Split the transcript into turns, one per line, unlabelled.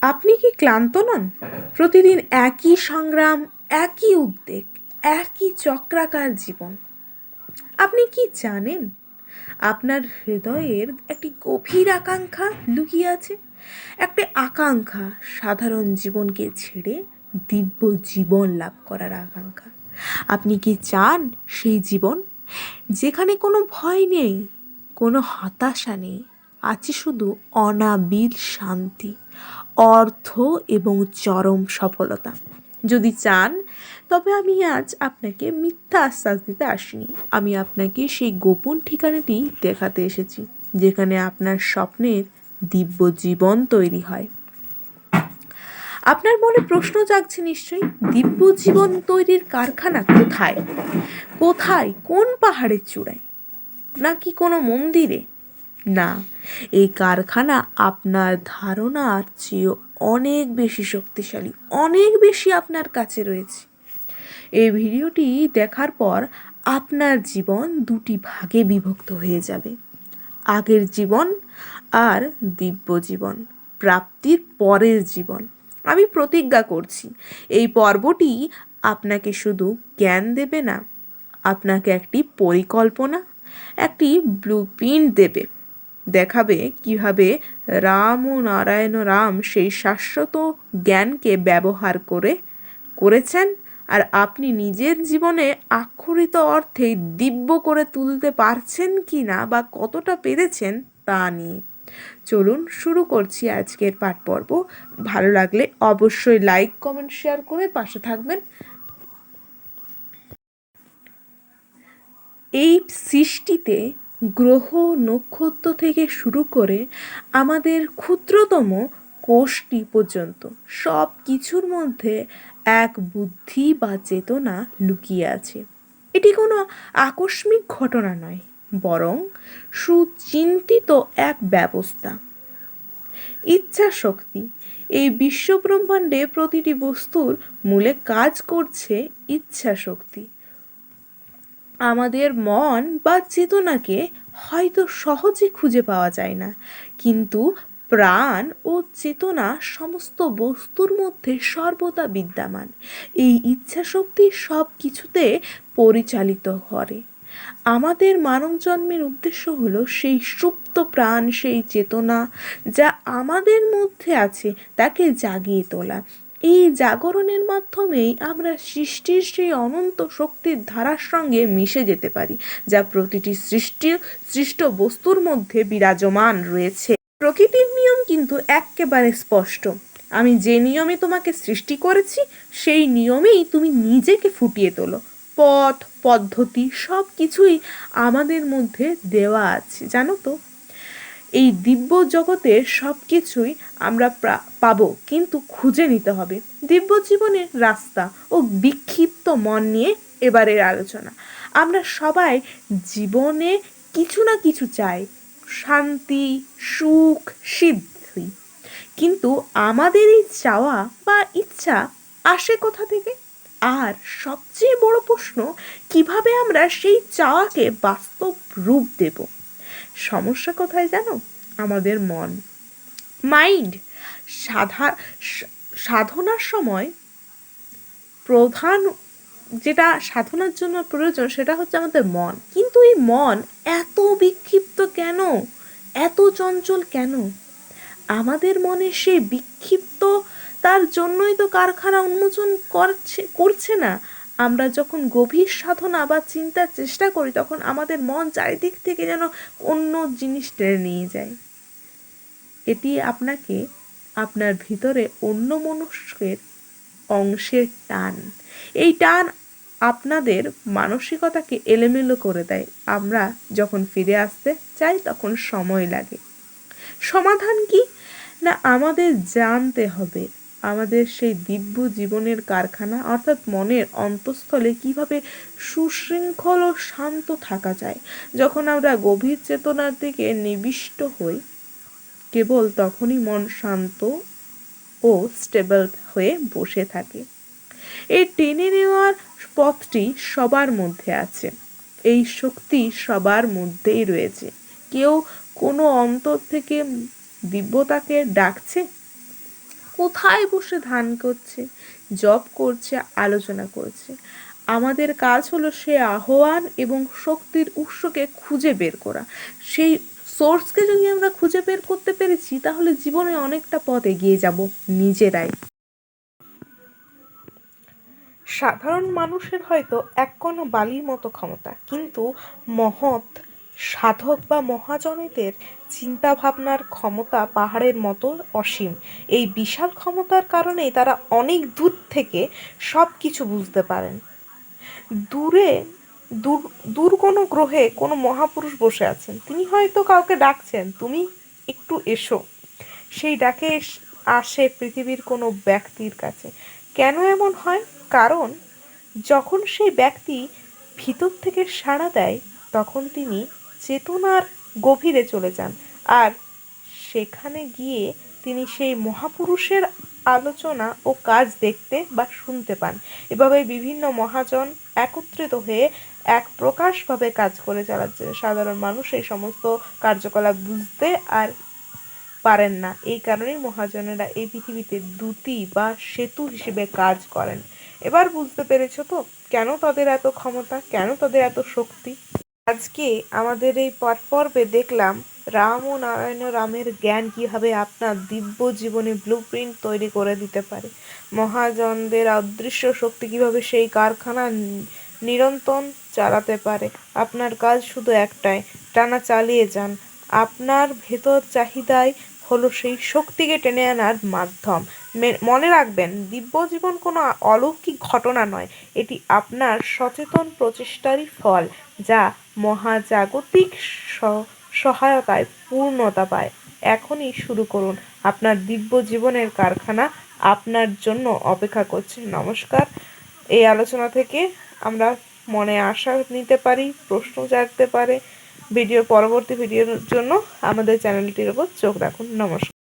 আপনি কি ক্লান্ত নন? প্রতিদিন একই সংগ্রাম, একই উদ্বেগ, একই চক্রাকার জীবন। আপনি কি জানেন? আপনার হৃদয়ের একটি গভীর আকাঙ্ক্ষা লুকিয়ে আছে। একটি আকাঙ্ক্ষা সাধারণ জীবনকে ছেড়ে দিব্য জীবন লাভ করার আকাঙ্ক্ষা। আপনি কি চান সেই জীবন? যেখানে কোনো ভয় নেই, কোনো হতাশা নেই, আছে শুধু অনাবিল শান্তি। অর্থ এবং চরম সফলতা। যদি চান, তবে আমি আজ আপনাকে মিথ্যা আশ্বাস দিতে আসিনি। আমি আপনাকে সেই গোপন ঠিকানাটি দেখাতে এসেছি, যেখানে আপনার স্বপ্নের দিব্য জীবন তৈরি হয়। আপনার মনে প্রশ্ন জাগছে নিশ্চয়ই, দিব্য জীবন তৈরির কারখানা কোথায়? কোথায়? কোন পাহাড়ের চূড়ায়? নাকি কোনো মন্দিরে? না, এই কারখানা আপনার ধারণার চেয়েও অনেক বেশি শক্তিশালী, অনেক বেশি আপনার কাছে রয়েছে। এই ভিডিওটি দেখার পর আপনার জীবন দুটি ভাগে বিভক্ত হয়ে যাবে। আগের জীবন আর দিব্য জীবন, প্রাপ্তির পরের জীবন। আমি প্রতিজ্ঞা করছি, এই পর্বটি আপনাকে শুধু জ্ঞান দেবে না, আপনাকে একটি পরিকল্পনা, একটি ব্লু দেবে। দেখাবে কীভাবে রাম ও নারায়ণ রাম সেই শাশ্বত জ্ঞানকে ব্যবহার করে করেছেন আর আপনি নিজের জীবনে আক্ষরিত অর্থে দিব্য করে তুলতে পারছেন কি না বা কতটা পেরেছেন তা নিয়ে। চলুন শুরু করছি আজকের পাঠ পর্ব। ভালো লাগলে অবশ্যই লাইক কমেন্ট শেয়ার করে পাশে থাকবেন। এই সৃষ্টিতে গ্রহ নক্ষত্র থেকে শুরু করে আমাদের ক্ষুদ্রতম কোষটি পর্যন্ত সব কিছুর মধ্যে এক বুদ্ধি বা চেতনা লুকিয়ে আছে। এটি কোনো আকস্মিক ঘটনা নয়, বরং সুচিন্তিত এক ব্যবস্থা। ইচ্ছা শক্তি এই বিশ্বব্রহ্মাণ্ডে প্রতিটি বস্তুর মূলে কাজ করছে ইচ্ছা শক্তি আমাদের মন বা চেতনাকে হয়তো সহজে খুঁজে পাওয়া যায় না। কিন্তু প্রাণ ও চেতনা সমস্ত বস্তুর মধ্যে সর্বদা বিদ্যমান। এই ইচ্ছা শক্তি সব কিছুতে পরিচালিত করে। আমাদের মানব জন্মের উদ্দেশ্য হলো সেই সুপ্ত প্রাণ, সেই চেতনা যা আমাদের মধ্যে আছে, তাকে জাগিয়ে তোলা। এই জাগরণের মাধ্যমেই আমরা সৃষ্টির সেই অনন্ত শক্তির ধারার সঙ্গে মিশে যেতে পারি, যা প্রতিটি সৃষ্টি, সৃষ্ট বস্তুর মধ্যে বিরাজমান রয়েছে। প্রকৃতির নিয়ম কিন্তু একেবারে স্পষ্ট। আমি যে নিয়মে তোমাকে সৃষ্টি করেছি, সেই নিয়মেই তুমি নিজেকে ফুটিয়ে তোলো। পথ, পদ্ধতি সব কিছুই আমাদের মধ্যে দেওয়া আছে, জানো তো? এই দিব্য জগতের সব কিছুই আমরা পাবো, কিন্তু খুঁজে নিতে হবে। দিব্য জীবনের রাস্তা ও বিক্ষিপ্ত মন নিয়ে এবারের আলোচনা। আমরা সবাই জীবনে কিছু না কিছু চাই, শান্তি, সুখ, সিদ্ধি। কিন্তু আমাদের এই চাওয়া বা ইচ্ছা আসে কোথা থেকে? আর সবচেয়ে বড় প্রশ্ন, কীভাবে আমরা সেই চাওয়াকে বাস্তব রূপ দেব? সমস্যা কোথায় জানো? আমাদের মন। মাইন্ড সাধা সাধনার সময় প্রধান যেটা সাধনার জন্য প্রয়োজন সেটা হচ্ছে আমাদের মন। কিন্তু এই মন এত বিক্ষিপ্ত কেন? এত চঞ্চল কেন? আমাদের মনে সেই বিক্ষিপ্ত তার জন্যই তো কারখানা উন্মোচন করছে করছে না। আমরা যখন গভীর সাধনা বা চিন্তার চেষ্টা করি, তখন আমাদের মন চারিদিক থেকে যেন অন্য জিনিস টেনে নিয়ে যায়। এটি আপনাকে আপনার ভিতরে অন্য মনুষ্যের অংশের টান। এই টান আপনাদের মানসিকতাকে এলোমেলো করে দেয়। আমরা যখন ফিরে আসতে চাই, তখন সময় লাগে। সমাধান কি? না, আমাদের জানতে হবে। আমাদের সেই দিব্য জীবনের কারখানা অর্থাৎ মনের অন্তঃস্থলে কীভাবে সুশৃঙ্খল ও শান্ত থাকা যায়। যখন আমরা গভীর চেতনার দিকে নিবিষ্ট হই, কেবল তখনই মন শান্ত ও স্টেবল হয়ে বসে থাকে। এই টেনে নেওয়ার পথটি সবার মধ্যে আছে। এই শক্তি সবার মধ্যেই রয়েছে। কেউ কোনো অন্তর থেকে দিব্যতাকে ডাকছে? কোথায় বসে ধ্যান করছে, জপ করছে, আলোচনা করছে। আমাদের কাজ হলো সে আহ্বান এবং শক্তির উৎসকে খুঁজে বের করা। সেই সোর্সকে যদি আমরা খুঁজে বের করতে পেরেছি, তাহলে জীবনে অনেকটা পথ এগিয়ে যাব নিজেরাই। সাধারণ মানুষের হয়তো এক কোনো বালির মতো ক্ষমতা, কিন্তু মহৎ সাধক বা মহাজনেদের চিন্তা ভাবনার ক্ষমতা পাহাড়ের মতো অসীম। এই বিশাল ক্ষমতার কারণেই তারা অনেক দূর থেকে সব কিছু বুঝতে পারেন। দূরে, দূর দূর কোনো গ্রহে কোনো মহাপুরুষ বসে আছেন। তিনি হয়তো কাউকে ডাকছেন, তুমি একটু এসো। সেই ডাকে আসে পৃথিবীর কোনো ব্যক্তির কাছে। কেন এমন হয়? কারণ যখন সেই ব্যক্তি ভিতর থেকে সাড়া দেয়, তখন তিনি চেতনার গভীরে চলে যান। আর সেখানে গিয়ে তিনি সেই মহাপুরুষের আলোচনা ও কাজ দেখতে বা শুনতে পান। এভাবে বিভিন্ন মহাজন একত্রিত হয়ে এক প্রকাশভাবে কাজ করে চালাচ্ছে। সাধারণ মানুষ এই সমস্ত কার্যকলাপ বুঝতে আর পারেন না। এই কারণেই মহাজনেরা এই পৃথিবীতে দূতি বা সেতু হিসেবে কাজ করেন। এবার বুঝতে পেরেছ তো, কেন তাদের এত ক্ষমতা, কেন তাদের এত শক্তি? আজকে আমাদের এই পট পর্বে দেখলাম রাম ও নারায়ণ রামের জ্ঞান কীভাবে আপনার দিব্য জীবনে ব্লু প্রিন্ট তৈরি করে দিতে পারে? মহাজনদের অদৃশ্য শক্তি কীভাবে সেই কারখানা নিরন্তন চালাতে পারে? আপনার কাজ শুধু একটাই, টানা চালিয়ে যান। আপনার ভেতর চাহিদাই হলো সেই শক্তিকে টেনে আনার মাধ্যম। মনে রাখবেন দিব্য জীবন কোনো অলৌকিক ঘটনা নয়। এটি আপনার সচেতন প্রচেষ্টারই ফল, যা মহাজাগতিক সহায়তায় পূর্ণতা পায়। এখনই শুরু করুন। আপনার দিব্য জীবনের কারখানা আপনার জন্য অপেক্ষা করছে। নমস্কার। এই আলোচনা থেকে আমরা মনে আশা নিতে পারি, প্রশ্ন জাগতে পারে। ভিডিও পরবর্তী ভিডিওর জন্য আমাদের চ্যানেলটির ওপর চোখ রাখুন। নমস্কার।